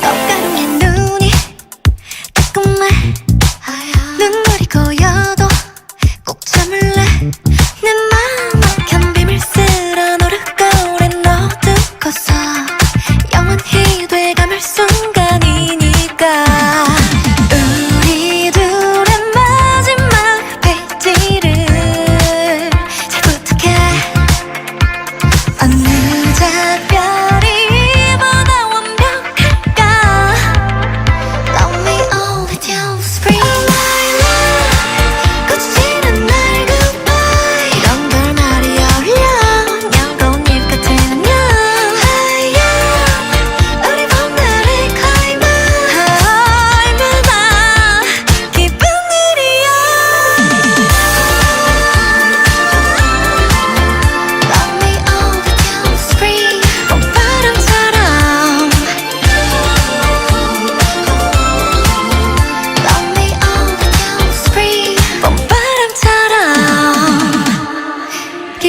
것 같아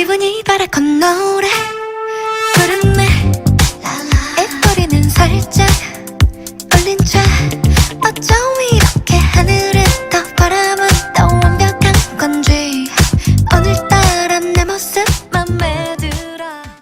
기분이 바라 건노래. 구름에 입꼬리는 살짝 올린 채 어쩜 이렇게 하늘을 더 바라만 또 완벽한 건지. 오늘따라 내 모습